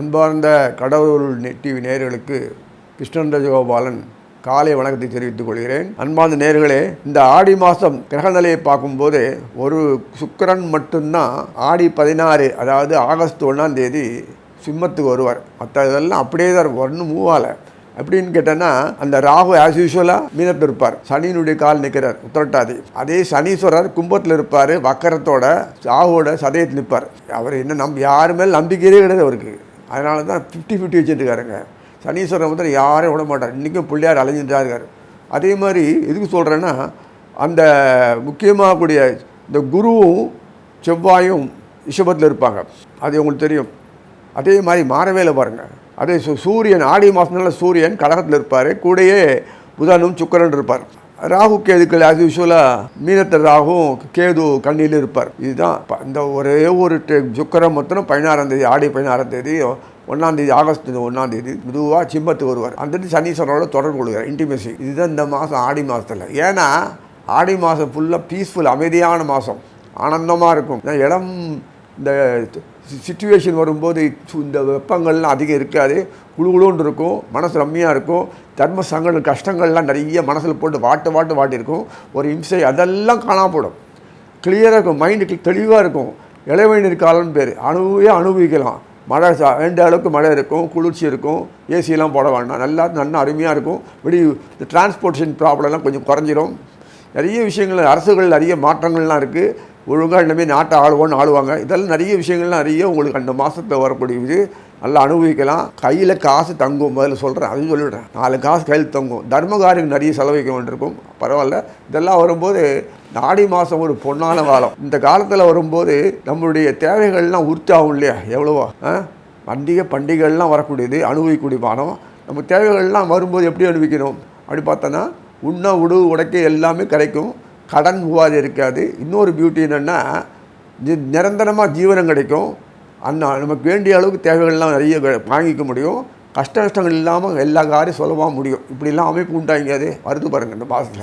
அன்பார்ந்த கடவுள் டிவி நேயர்களுக்கு கிருஷ்ணன் ரஜகோபாலன் காலை வணக்கத்தை தெரிவித்துக் கொள்கிறேன். அன்பார்ந்த நேர்களே இந்த ஆடி மாதம் கிரகநிலையை பார்க்கும்போது ஒரு சுக்கிரன் மட்டும்தான் ஆடி பதினாறு அதாவது ஆகஸ்ட் ஒன்றாம் தேதி சிம்மத்துக்கு வருவார். மற்ற இதெல்லாம் அப்படியே தான் இருக்கும். ஒன்றும் மூவாலை அப்படின்னு கேட்டேன்னா அந்த ராகு ஆஸ் யூஸ்வலாக மீனத்தில் இருப்பார். சனியினுடைய கால் நிற்கிறார் உத்திரட்டாதி. அதே சனீஸ்வரர் கும்பத்தில் இருப்பார் வக்கரத்தோட ராகுவோட சதயத்தில் நிற்பார். அவர் என்ன நம் யாருமே நம்பிக்கையே கிடையாது அவருக்கு. அதனால தான் ஃபிஃப்டி ஃபிஃப்டி வச்சுருக்காருங்க. சனீஸ்வரன் வந்து யாரையும் விட மாட்டார். இன்றைக்கும் பிள்ளையார் அலைஞ்சிட்டு இருக்கார் அதே மாதிரி எதுக்கு சொல்கிறேன்னா அந்த முக்கியமாக கூடிய இந்த குருவும் செவ்வாயும் ரிஷபத்தில் இருப்பாங்க. அது உங்களுக்கு தெரியும். அதே மாதிரி மாறவேல பாருங்கள் அதே சூரியன் ஆடி மாதம்னால சூரியன் கடகத்தில் இருப்பார். கூடயே புதனும் சுக்கரன் இருப்பார். ராகு கேதுக்கள் அது யூஸ்வலாக மீனத்தில் ராகும் கேது கண்ணியில் இருப்பார். இதுதான் இந்த ஒரே ஒரு டெ- மொத்தம் பதினாறாம் தேதி ஆடி பதினாறாம் தேதி ஒன்றாம் தேதி ஆகஸ்ட் ஒன்றாம் தேதி மெதுவாக சிம்மத்துக்கு வருவார். அந்த சனீஸ்வரோட தொடர்பு கொள்கிறார் இன்டிமேசி இதுதான் இந்த மாதம் ஆடி மாதத்தில் ஏன்னா ஆடி மாதம் ஃபுல்லாக பீஸ்ஃபுல் அமைதியான மாதம் ஆனந்தமாக இருக்கும். இடம் இந்த சுச்சுவேஷன் வரும்போது இந்த வெப்பங்கள்லாம் அதிகம் இருக்காது. குழுகுழுன்னு இருக்கும். மனசு ரம்மியாக இருக்கும். தர்ம சங்கடம் கஷ்டங்கள்லாம் நிறைய மனசில் போட்டு வாட்டு வாட்டு வாட்டியிருக்கும் ஒரு இம்சை அதெல்லாம் காணாமல் போடும் கிளியராக இருக்கும் மைண்டுக்கு தெளிவாக இருக்கும். இளவேநீர் காலம்னு பேர். அனுபவியே அனுபவிக்கலாம் மழை ச- வேண்டிய அளவுக்கு மழை இருக்கும். குளிர்ச்சி இருக்கும். ஏசியெல்லாம் போட வேண்டாம். நல்லா நல்லா அருமையாக இருக்கும். இப்படி இந்த டிரான்ஸ்போர்ட்டேஷன் ப்ராப்ளம்லாம் கொஞ்சம் குறைஞ்சிரும். நிறைய விஷயங்கள் அரசுகள் நிறைய மாற்றங்கள்லாம் இருக்குது ஒழுங்காக இனிமேல் நாட்டை ஆளுவோன்னு ஆளுவாங்க. இதெல்லாம் நிறைய விஷயங்கள்லாம் நிறைய உங்களுக்கு அந்த மாதத்தில் வரக்கூடியது நல்லா அனுபவிக்கலாம். கையில் காசு தங்கும் முதல்ல சொல்கிறேன் அதுவும் சொல்லிவிடுறேன் நாலு காசு கையில் தங்கும். தர்மகாரியம் நிறைய செலவழிக்க வேண்டியிருக்கும். பரவாயில்ல. இதெல்லாம் வரும்போது இந்த ஆடி மாதம் ஒரு பொன்னான காலம். இந்த காலத்தில் வரும்போது நம்மளுடைய தேவைகள்லாம் உற்சாகும் இல்லையா? எவ்வளவோ ஆ? பண்டிகை பண்டிகைகள்லாம் வரக்கூடியது அனுபவிக்கக்கூடிய பானம் நம்ம தேவைகள்லாம் வரும்போது எப்படி அனுபவிக்கணும்? அப்படி பார்த்தோன்னா உண்ண உடு உடைக்க எல்லாமே கிடைக்கும். கடன் உபாதி இருக்காது. இன்னொரு பியூட்டி என்னென்னா நிரந்தரமாக ஜீவனம் கிடைக்கும். அந்த நமக்கு வேண்டிய அளவுக்கு தேவைகள்லாம் நிறைய க- வாங்கிக்க முடியும். கஷ்ட நஷ்டங்கள் இல்லாமல் எல்லா காரியம் சுலபமாக முடியும். இப்படிலாம் அமைப்பு உண்டாங்க அது வருது பாருங்கள் இந்த மாதத்தில்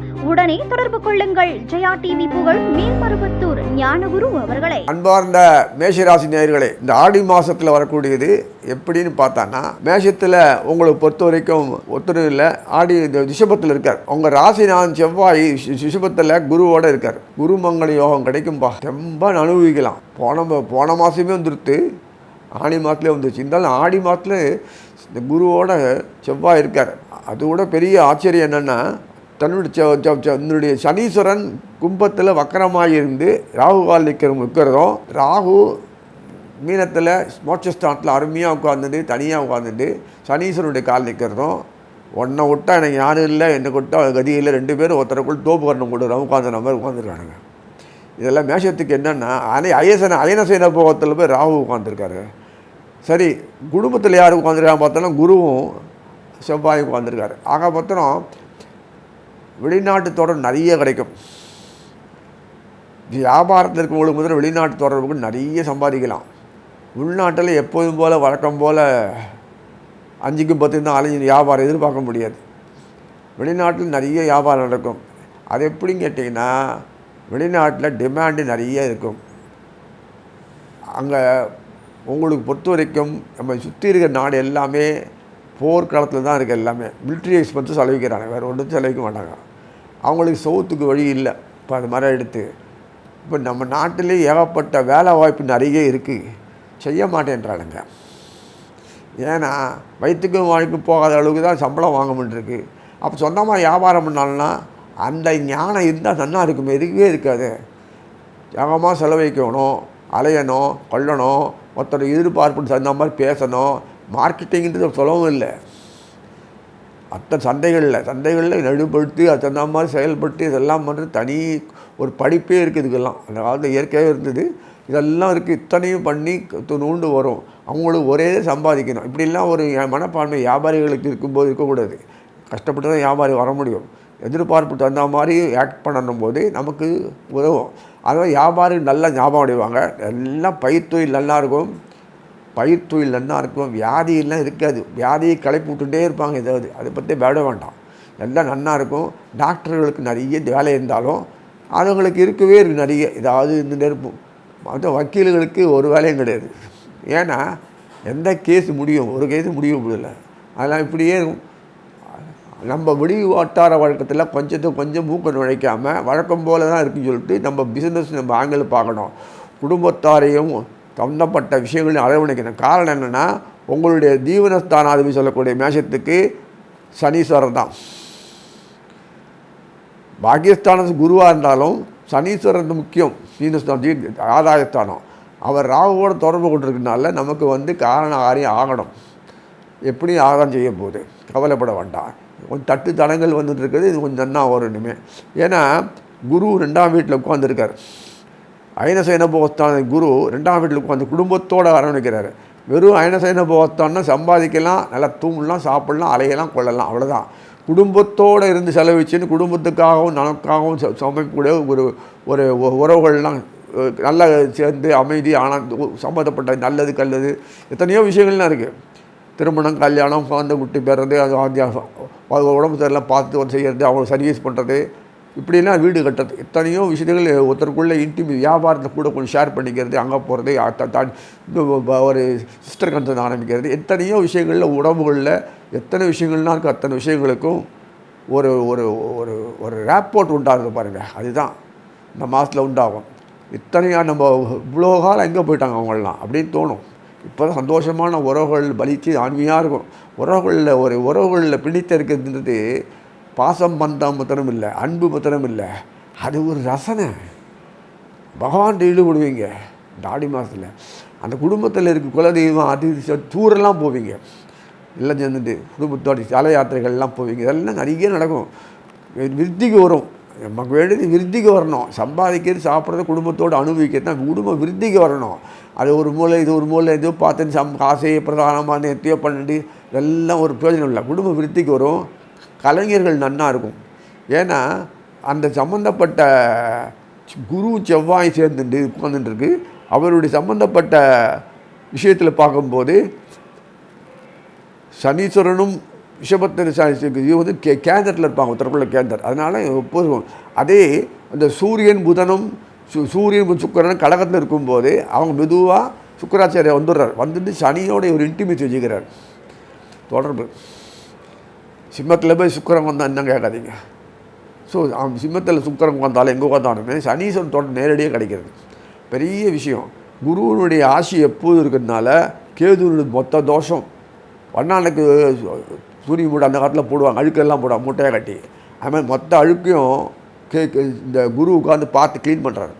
உடனே தொடர்பு கொள்ளுங்கள். ஜெயா டிவி புகழ் மேல்மருவத்தூர் ஞானகுரு அவர்களை. அன்பார்ந்த மேஷராசி நேயர்களே இந்த ஆடி மாதத்தில் வரக்கூடியது எப்படின்னு பார்த்தான்னா மேஷத்தில் உங்களுக்கு பொறுத்த வரைக்கும் ஒருத்தர் இல்லை ஆடி இந்த ரிஷபத்தில் இருக்கார். உங்கள் ராசிநாதன் செவ்வாய் ரிஷபத்தில் குருவோட இருக்கார். குருமங்கள யோகம் கிடைக்கும்பா. ரொம்ப அனுபவிக்கலாம். போன போன மாதமே வந்துருத்து. ஆடி மாதத்துலேயே வந்துருச்சு. இருந்தாலும் ஆடி மாதத்தில் இந்த குருவோட செவ்வாய் இருக்கார். அது கூட பெரிய ஆச்சரியம் என்னென்னா தன்னுடைய தன்னுடைய சனீஸ்வரன் கும்பத்தில் வக்கரமாக இருந்து ராகு கால் நிற்கிற நிற்கிறதும் ராகு மீனத்தில் மோட்சஸ்தானத்தில் அருமையாக உட்காந்துட்டு தனியாக உட்காந்துட்டு சனீஸ்வரனுடைய கால் நிற்கிறதும் ஒன்றை விட்டா எனக்கு யாரும் இல்லை என்னை விட்டா கதி இல்லை ரெண்டு பேரும் ஒருத்தருக்குள் தோப்பு கரணம் கொடுக்குறோம் உட்காந்துற மாதிரி உட்காந்துருக்கானுங்க இதெல்லாம் மேஷத்துக்கு என்னென்னா அனை அயசன அயனசேன போகத்தில் போய் ராகு உட்காந்துருக்காரு சரி குடும்பத்தில் யார் உட்காந்துருக்காங்க பார்த்தோன்னா குருவும் செவ்வாயும் உட்காந்துருக்காரு ஆக பார்த்தோம் வெளிநாட்டு தொடர்பு நிறைய கிடைக்கும். வியாபாரத்தில் இருக்கவங்களுக்கு முதல்ல வெளிநாட்டு தொடர்புக்கு நிறைய சம்பாதிக்கலாம். உள்நாட்டில் எப்போதும் போல் வழக்கம் போல் அஞ்சுக்கும் பத்து தான் அலைஞ்சு வியாபாரம் எதிர்பார்க்க முடியாது. வெளிநாட்டில் நிறைய வியாபாரம் நடக்கும். அது எப்படின்னு கேட்டிங்கன்னா வெளிநாட்டில் டிமாண்டு நிறைய இருக்கும். அங்கே உங்களுக்கு பொறுத்த வரைக்கும் நம்ம சுற்றி இருக்கிற நாடு எல்லாமே போர்க்காலத்தில் தான் இருக்குது எல்லாமே. மிலிட்ரி எக்ஸ்பென்ஸும் செலவிக்கிறாங்க வேறு ஒன்றும் செலவிக்க மாட்டாங்க. அவங்களுக்கு சவுத்துக்கு வழி இல்லை. இப்போ அது மாதிரி எடுத்து இப்போ நம்ம நாட்டிலே ஏகப்பட்ட வேலை வாய்ப்பு நிறைய இருக்குது செய்ய மாட்டேன்றாளுங்க. ஏன்னா வயிற்றுக்கும் வாழ்க்கும் போகாத அளவுக்கு தான் சம்பளம் வாங்க முடியிருக்கு அப்போ சொந்தமாக வியாபாரம் பண்ணாலும்னா அந்த ஞானம் இருந்தால் நல்லா இருக்குமே இருக்கவே இருக்காது. வேகமாக செலவழிக்கணும் அலையணும் கொள்ளணும் ஒருத்தர் எதிர்பார்ப்புன்னு தகுந்த மாதிரி பேசணும். மார்க்கெட்டிங்கிறது சொல்லவும் இல்லை. அத்தனை சந்தைகளில் சந்தைகளில் நடுப்படுத்தி அதுக்கு மாதிரி செயல்பட்டு இதெல்லாம் பண்ணுறது தனி ஒரு படிப்பே இருக்குது இதுக்கெல்லாம். அந்த காலத்தில் இயற்கையாக இருந்தது. இதெல்லாம் இருக்குது இத்தனையும் பண்ணி நூண்டு வரும். அவங்களுக்கு ஒரே சம்பாதிக்கணும். இப்படிலாம் ஒரு மனப்பான்மை வியாபாரிகளுக்கு இருக்கும்போது இருக்கக்கூடாது. கஷ்டப்பட்டு தான் வியாபாரி வர முடியும். எதிர்பார்ப்பு தகுந்த மாதிரி ஆக்ட் பண்ணணும் போது நமக்கு உதவும். அதாவது வியாபாரி நல்லா ஞாபகம் அடைவாங்க. எல்லாம் பயிர் தொழில் நல்லாயிருக்கும் பயிர் தொழில் நல்லா இருக்கும் வியாதியெல்லாம் இருக்காது. வியாதியை களைப்பு விட்டுட்டே இருப்பாங்க ஏதாவது. அதை பற்றி விட வேண்டாம். எல்லாம் நல்லா இருக்கும். டாக்டர்களுக்கு நிறைய வேலை இருந்தாலும் அதுங்களுக்கு இருக்கவே இருக்குது நிறைய. ஏதாவது இருந்துகிட்டே இருப்போம் மற்ற வக்கீல்களுக்கு ஒரு வேலையும் கிடையாது. ஏன்னா எந்த கேஸ் முடியும்? ஒரு கேஸ் முடிய முடியல. அதெல்லாம் இப்படியே இருக்கும். நம்ம வெளி வட்டார வழக்கத்தில் கொஞ்சத்தை கொஞ்சம் மூக்க நுழைக்காமல் வழக்கம் போல தான் இருக்குன்னு சொல்லிட்டு நம்ம பிஸ்னஸ் நம்ம ஆங்கிள் பார்க்கணும். குடும்பத்தாரையும் சம்மந்தப்பட்ட விஷயங்களையும் அரவணைக்கணும். காரணம் என்னென்னா உங்களுடைய தீவனஸ்தானாதிபதி சொல்லக்கூடிய மேஷத்துக்கு சனீஸ்வரர் தான். பாகியஸ்தானம் குருவாக இருந்தாலும் சனீஸ்வரன் முக்கியம். சீனஸ்தான் ஜீ ஆதாயஸ்தானம் அவர் ராகுவோட தொடர்பு கொண்டிருக்கனால நமக்கு வந்து காரண காரியம் ஆகணும். எப்படி ஆகாரம் செய்ய போகுது. கவலைப்பட வேண்டாம். கொஞ்சம் தட்டு தடங்கள் வந்துட்டு இருக்குது. இது கொஞ்சம் தான் வரும் இனிமேல் ஏன்னா குரு ரெண்டாம் வீட்டில் உட்காந்துருக்கார் அயனசைனபோகத்தான் குரு ரெண்டாம் வீட்டில் உட்காந்து குடும்பத்தோடு அரவணைக்கிறாரு. வெறும் அயனசைனபோகத்தான்னா சம்பாதிக்கலாம் நல்லா தூங்கலாம் சாப்பிடலாம் அலையலாம் கொள்ளலாம் அவ்வளோதான் குடும்பத்தோடு இருந்து செலவிச்சுன்னு குடும்பத்துக்காகவும் நமக்காகவும் ச- சமைக்கக்கூடிய ஒரு ஒரு உறவுகள்லாம் நல்லா சேர்ந்து அமைதி ஆனால் சம்மந்தப்பட்ட நல்லது கல்லது எத்தனையோ விஷயங்கள்லாம் இருக்குது திருமணம் கல்யாணம் குழந்தை குட்டி பிறந்து அது உடம்பு சரியில்லாம் பார்த்து செய்கிறது அவங்க சர்வீஸ் பண்ணுறது இப்படிலாம் வீடு கட்டுறது. எத்தனையோ விஷயங்கள் ஒருத்தருக்குள்ளே இன்டிமி வியாபாரத்தில் கூட கொஞ்சம் ஷேர் பண்ணிக்கிறது அங்கே போகிறது ஒரு சிஸ்டர் கன்சர்ன் ஆரம்பிக்கிறது. எத்தனையோ விஷயங்களில் உடம்புகளில் எத்தனை விஷயங்கள்லாம் இருக்குது அத்தனை விஷயங்களுக்கும் ஒரு ஒரு ஒரு ஒரு ரேப்போர்ட் உண்டாகுது பாருங்கள் அதுதான். இந்த மாதத்தில் உண்டாகும். இத்தனையாக நம்ம இவ்வளோ காலம் எங்கே போயிட்டாங்க அவங்களாம் அப்படின்னு தோணும். இப்போ தான் சந்தோஷமான உறவுகள் பலிச்சு ஆண்மையாக இருக்கும். உறவுகளில் ஒரு உறவுகளில் பிடித்த இருக்கிறதுன்றது பாசம் பந்தம் மாத்திரம் இல்லை அன்பு மாத்திரம் இல்லை. அது ஒரு ரசனை. பகவான் ஈடுபடுவீங்க. இந்த ஆடி மாதத்தில் அந்த குடும்பத்தில் இருக்க குலதெய்வம் அது தூரெல்லாம் டூரெல்லாம் போவீங்க. எல்லாம் சேர்ந்துட்டு குடும்பத்தோட சாலை யாத்திரைகள்லாம் போவீங்க. இதெல்லாம் நிறைய நடக்கும். விருத்திக்கு வரும். நமக்கு வேண்டியது விருத்திக்கு வரணும். சம்பாதிக்கிறது சாப்பிட்றது குடும்பத்தோடு அனுபவிக்கிறது தான் குடும்பம் விருத்திக்கு வரணும். அது ஒரு மூலை இது ஒரு மூலை இதோ பார்த்து சம் காசையை பிரதானமாக எத்தையோ பண்ணிட்டு இதெல்லாம் ஒரு பிரயோஜனம் இல்லை. குடும்பம் விருத்திக்கு வரும். கலைஞர்கள் நன்னா இருக்கும். ஏன்னா அந்த சம்மந்தப்பட்ட குரு செவ்வாய் சேர்ந்துட்டு உட்காந்துட்டுருக்கு அவருடைய சம்மந்தப்பட்ட விஷயத்தில் பார்க்கும்போது சனீஸ்வரனும் ரிஷபத்தில் இது வந்து கே கேந்தரில் இருப்பாங்க உத்தரக்குள்ள கேந்தர். அதனால் எப்போதும் அதே அந்த சூரியன் புதனும் சு சூரியன் சுக்கரனும் கழகத்தில் கடகத்தில் இருக்கும்போது அவங்க மெதுவாக சுக்கராச்சாரியா வந்துடுறார். வந்துட்டு சனியோட ஒரு இன்டிமேட் வச்சுக்கிறார். தொடர்பு. சிம்மத்தில் போய் சுக்கரம் வந்தால் இன்னும் கேட்காதீங்க. ஸோ அவன் சிம்மத்தில் சுக்கரம் வந்தாலும் எங்கே உட்காந்தாலுமே சனீஸ்வரன் தோட்டம் நேரடியாக கிடைக்கிறது. பெரிய விஷயம். குருவனுடைய ஆசி எப்போது இருக்கிறதுனால கேதுனுடைய மொத்த தோஷம். வண்ணானுக்கு சூரிய மூடு அந்த காலத்தில் போடுவாங்க அழுக்கெல்லாம் போடுவாங்க மூட்டையாக கட்டி. அது மாதிரி மொத்த அழுக்கையும் கே இந்த குரு உட்காந்து பார்த்து க்ளீன் பண்ணுறாரு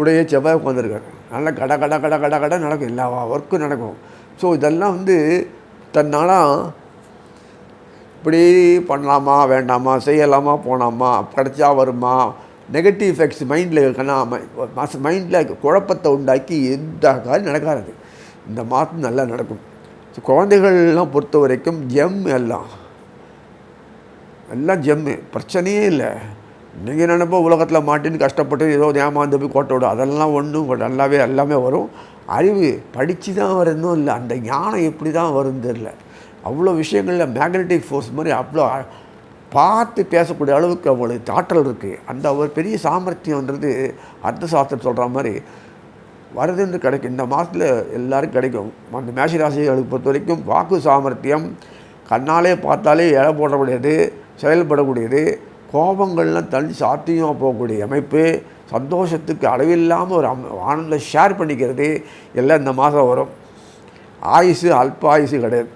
உடையே செவ்வாய் உட்காந்துருக்காரு நல்லா கட கட கட கட கட நடக்கும். எல்லா ஒர்க்கும் நடக்கும். ஸோ இதெல்லாம் வந்து தன்னாலாம் இப்படி பண்ணலாமா வேண்டாமா செய்யலாமா போனாமா கிடச்சா வருமா? நெகட்டிவ் எஃபெக்ட்ஸ் மைண்டில் கண்ணா மைண்டில் குழப்பத்தை உண்டாக்கி எந்த காரியம் நடக்காது. இந்த மாதம் நல்லா நடக்கும். ஸோ குழந்தைகள்லாம் பொறுத்த வரைக்கும் ஜெம் எல்லாம். எல்லாம் ஜெம்மு பிரச்சனையே இல்லை. நீங்கள் நினைப்போ உலகத்தில் மாட்டின்னு கஷ்டப்பட்டு ஏதோ ஏமாந்து போய் கோட்டை விடும் அதெல்லாம் ஒன்றும் நல்லாவே எல்லாமே வரும். அறிவு படித்து தான் வரணும் இல்லை. அந்த ஞானம் எப்படி தான் வரும் தெரில அவ்வளோ விஷயங்களில் மேக்னெட்டிக் ஃபோர்ஸ் மாதிரி அவ்வளோ பார்த்து பேசக்கூடிய அளவுக்கு அவங்களுக்கு ஆற்றல் இருக்குது அந்த ஒரு பெரிய சாமர்த்தியன்றது அர்த்த சாஸ்திரம் சொல்கிற மாதிரி வருதுன்னு கிடைக்கும். இந்த மாதத்தில் எல்லோரும் கிடைக்கும். அந்த மேஷராசிகளுக்கு பொறுத்த வரைக்கும் வாக்கு சாமர்த்தியம் கண்ணாலே பார்த்தாலே இலை போடக்கூடியது செயல்படக்கூடியது கோபங்கள்லாம் தள்ளி சாத்தியமாக போகக்கூடிய அமைப்பு சந்தோஷத்துக்கு அளவில்லாமல் ஒரு அம் ஆனந்தம் ஷேர் பண்ணிக்கிறது எல்லாம் இந்த மாதம் வரும். ஆயுசு அல்ப ஆயுசு கிடையாது.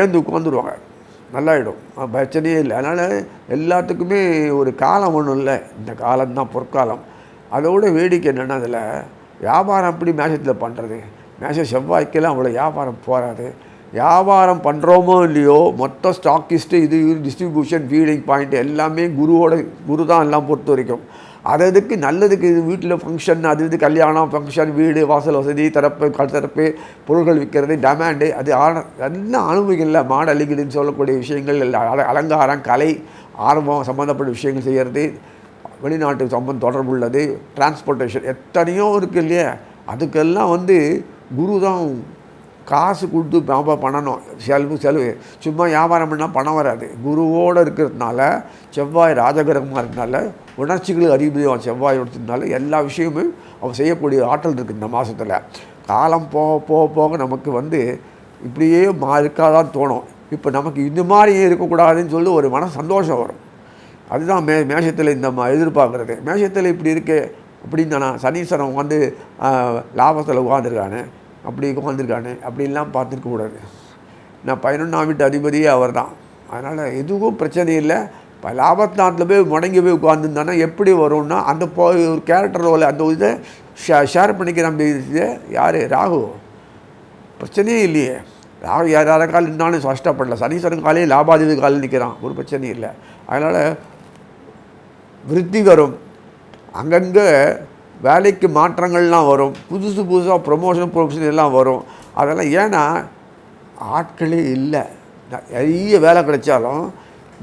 ஏந்து உட்காந்துருவாங்க நல்லாயிடும். பிரச்சனையே இல்லை. அதனால் எல்லாத்துக்குமே ஒரு காலம் ஒன்றும் இல்லை. இந்த காலம்தான் பொற்காலம். அதோட வேடிக்கை என்னென்னா அதில் வியாபாரம் எப்படி மேஷத்தில் பண்ணுறது மேஷ செவ்வாய்க்கெல்லாம் அவ்வளோ வியாபாரம் போகாது வியாபாரம் பண்ணுறோமோ இல்லையோ மொத்த ஸ்டாக்கிஸ்ட்டு இது டிஸ்ட்ரிபியூஷன் ஃபீடிங் பாயிண்ட் எல்லாமே குருவோட குரு தான் எல்லாம் பொறுத்த வரைக்கும். அது அதுக்கு நல்லதுக்கு இது வீட்டில் ஃபங்க்ஷன் அது இது கல்யாணம் ஃபங்க்ஷன் வீடு வாசல் வசதி திறப்பு கல் திறப்பு பொருட்கள் விற்கிறது டேமேண்டு அது ஆன எல்லாம் அனுபவிக்கல மாடலிங்குன்னு சொல்லக்கூடிய விஷயங்கள் எல்லாம் அல- அலங்காரம் கலை ஆர்வம் சம்மந்தப்பட்ட விஷயங்கள் செய்கிறது வெளிநாட்டு சம்பந்தம் தொடர்பு உள்ளது டிரான்ஸ்போர்ட்டேஷன் எத்தனையோ இருக்குது இல்லையா? அதுக்கெல்லாம் வந்து குரு தான் காசு கொடுத்து வியாபாரம் பண்ணணும். செலவு செலவு சும்மா வியாபாரம் பண்ணால் பணம் வராது. குருவோடு இருக்கிறதுனால செவ்வாய் ராஜகிரகமாக இருக்கிறதுனால உணர்ச்சிகள் அறிவியம் செவ்வாய் இருக்கிறதுனால எல்லா விஷயமும் அவன் செய்யக்கூடிய ஆற்றல் இருக்குது இந்த மாதத்தில் காலம் போக போக போக நமக்கு வந்து இப்படியே மா இருக்காதான் தோணும். இப்போ நமக்கு இந்த மாதிரி இருக்கக்கூடாதுன்னு சொல்லி ஒரு மன சந்தோஷம் வரும். அதுதான் மே மேஷத்தில் இந்த மா எதிர்பார்க்குறது. மேஷத்தில் இப்படி இருக்கு அப்படின்னு தானே? சனீஸ்வரன் வந்து லாபத்தில் உட்காந்துருக்கானு அப்படி உட்காந்துருக்கானு அப்படின்லாம் பார்த்துருக்க கூடாது நான் பதினொன்றாம் வீட்டு அதிபதியே அவர் தான் அதனால் எதுவும் பிரச்சனை இல்லை. இப்போ லாபத்தானத்தில் போய் முடங்கி போய் உட்காந்துருந்தானா எப்படி வரும்னா அந்த போ ஒரு கேரக்டர் ரோல் அந்த இதை ஷே ஷேர் பண்ணிக்கிற அந்த இது யார்? ராகு. பிரச்சனையே இல்லையே. ராகு யார் யார கால் இருந்தாலும் கஷ்டப்படல. சனீஸ்வரன் காலையே லாபாதிபதி காலில் நிற்கிறான் ஒரு பிரச்சனையும் இல்லை. அதனால் விருத்தி வரும். அங்கங்கே வேலைக்கு மாற்றங்கள்லாம் வரும். புதுசு புதுசாக ப்ரொமோஷன் ப்ரொமோஷன் எல்லாம் வரும். அதெல்லாம் ஏன்னா ஆட்களே இல்லை. நிறைய வேலை கிடைச்சாலும்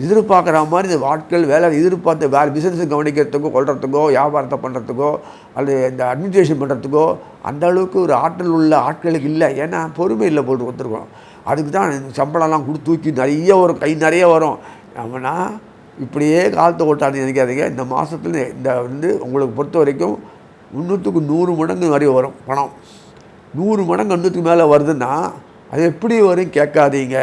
எதிர்பார்க்குற மாதிரி இந்த ஆட்கள் வேலை எதிர்பார்த்து வேறு பிஸ்னஸை கவனிக்கிறதுக்கோ கொள்றதுக்கோ வியாபாரத்தை பண்ணுறதுக்கோ அல்லது இந்த அட்மினிஸ்ட்ரேஷன் பண்ணுறதுக்கோ அந்த அளவுக்கு ஒரு ஆற்றல் உள்ள ஆட்களுக்கு இல்லை. ஏன்னா பொறுமை இல்லை போட்டு கொடுத்துருக்கோம் அதுக்கு தான் சம்பளம்லாம் கொடுத்து தூக்கி நிறைய வரும் கை நிறைய வரும். நம்மனா இப்படியே காலத்தை ஓட்டாது நினைக்காதீங்க. இந்த மாதத்துல இந்த வந்து உங்களுக்கு பொறுத்த வரைக்கும் முந்நூற்றுக்கு நூறு மடங்கு நிறைய வரும் பணம். நூறு மடங்கு அன்னத்துக்கு மேலே வருதுன்னா அது எப்படி வரும் கேட்காதீங்க.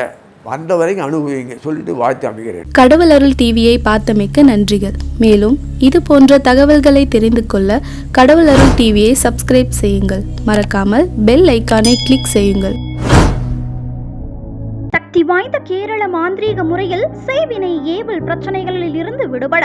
வந்த வரைக்கும் அனுபவிங்க சொல்லிட்டு வாழ்த்து அமைகிறேன் கடவுள் அருள் டிவியை பார்த்தமைக்க நன்றிகள். மேலும் இது போன்ற தகவல்களை தெரிந்து கொள்ள கடவுள் அருள் டிவியை சப்ஸ்கிரைப் செய்யுங்கள். மறக்காமல் பெல் ஐக்கானை கிளிக் செய்யுங்கள். சக்தி வாய்ந்த கேரள மாந்திரீக முறையில் செய்வினை ஏவல் பிரச்சனைகளில் இருந்து விடுபட